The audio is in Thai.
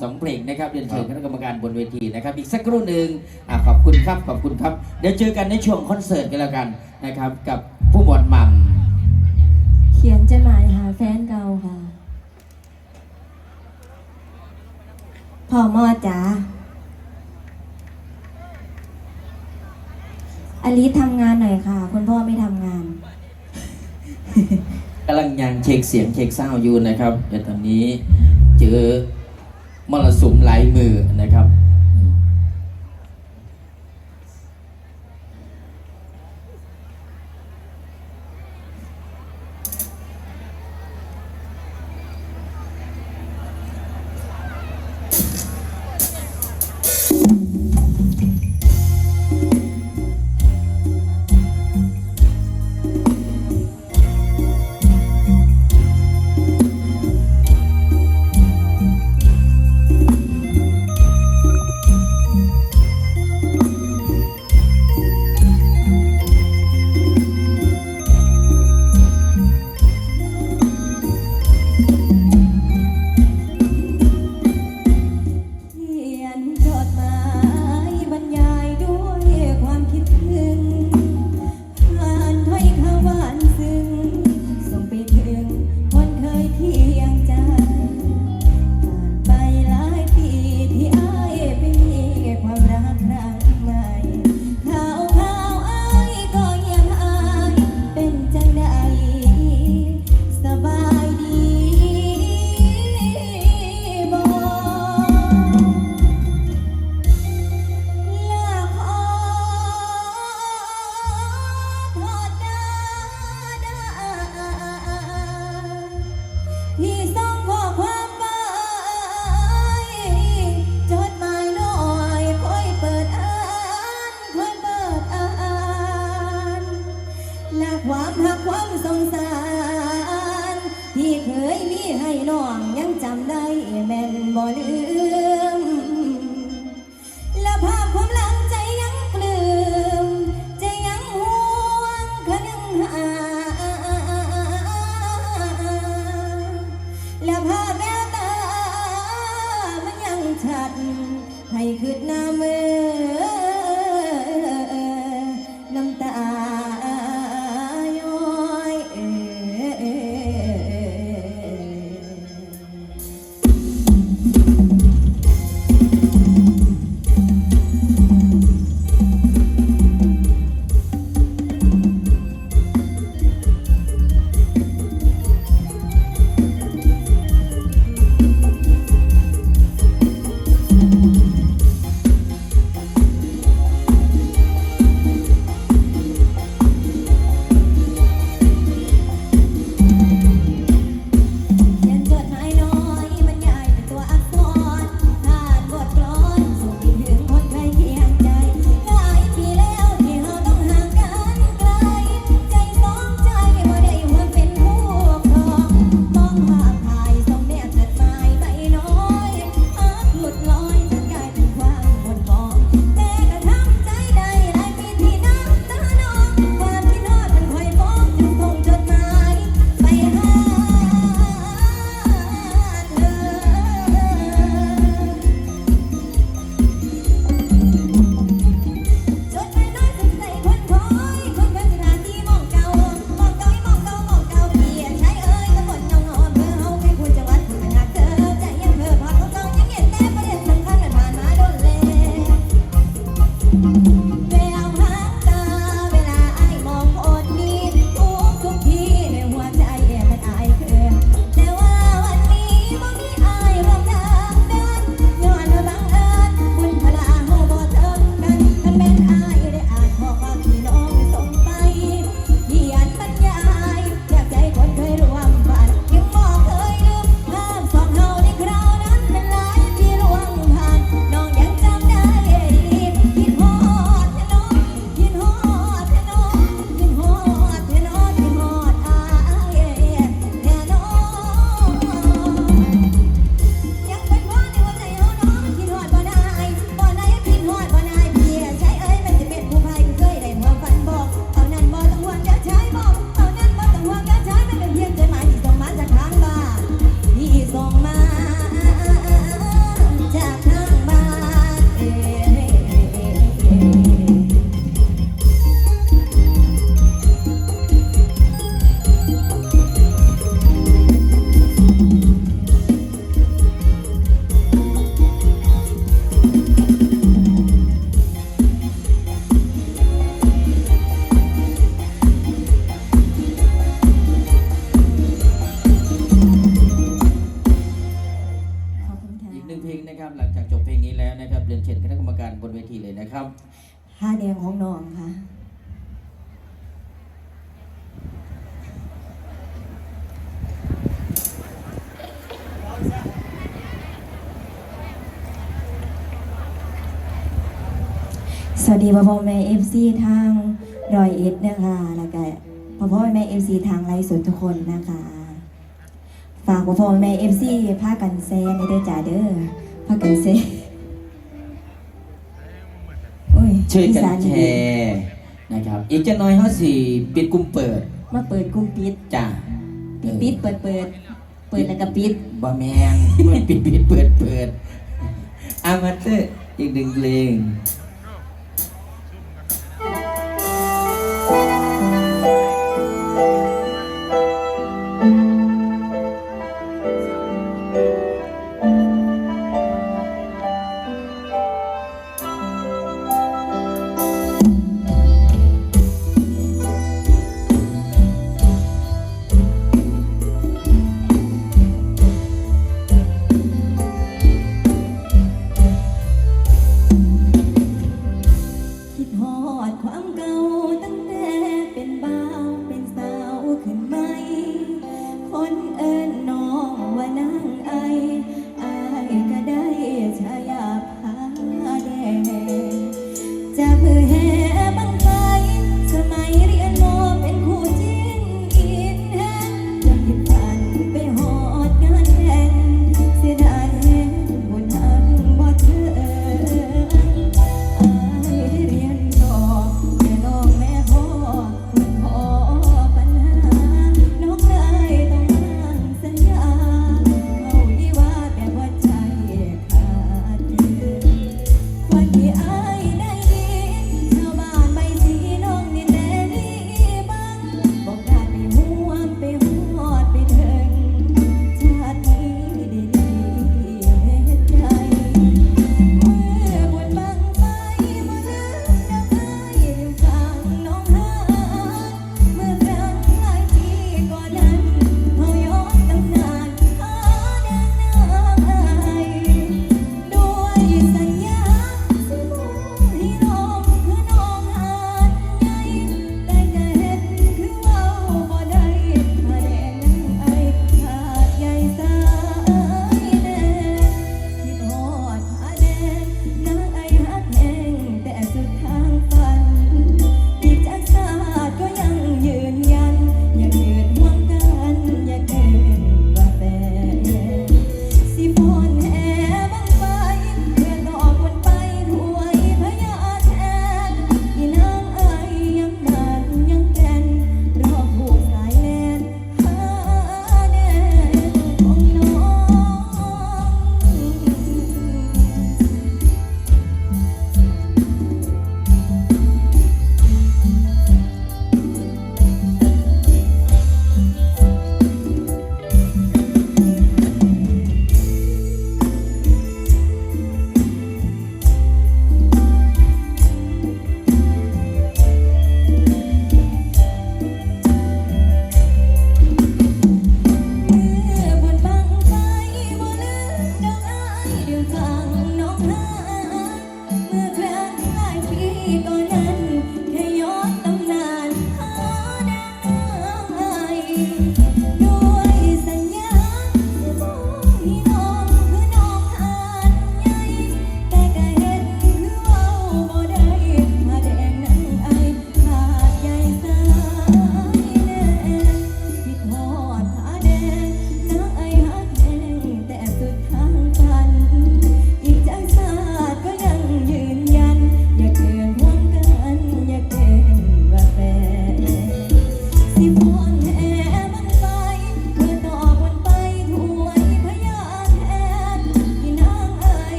สองเพลงนะครับเรียนเชิญคณะกรรมการบนเวทีนะครับ อีกสักครู่หนึ่งอะขอบคุณครับขอบคุณครับ เดี๋ยวเจอกันในช่วงคอนเสิร์ตกันแล้วกันนะครับ กับผู้หมวดหม่ำเขียนจดหมายหาแฟนเก่าค่ะพ่อมอจ๋าอลิสทำงานหน่อยค่ะ คุณพ่อไม่ทำงานกำลังยังเช็คเสียงเช็คเศร้าอยู่นะครับเดี๋ยวตอนนี้เจอ มรสุมไหลายมือนะครับ แม่นบ่ลืม พลงนะครับ หลังจากจบเพลงนี้แล้วนะครับเรียนเชิญคณะกรรมการบนเวทีเลยนะครับห้าแดงของน้องค่ะ สวัสดีพ่อพ่อแม่เอฟซีทางรอยเอ็ดนะคะ แล้วก็พ่อพ่อแม่เอฟซีทางไลฟ์สดทุกคนนะคะ ฝากพ่อแม่เอฟซีพากันเซ่ในเด้จ่าเด้อพากันเซช่วยกันแชร์นะครับ อีกจะน้อยเขาสี่ปิดกลุ่มเปิดมาเปิดกลุ่มปิดจ้ะปิดปิดเปิดเปิดเปิดแล้วก็ปิด บะแมงปิดปิดเปิดเปิดอามาเตอร์อีกหนึ่งเพลง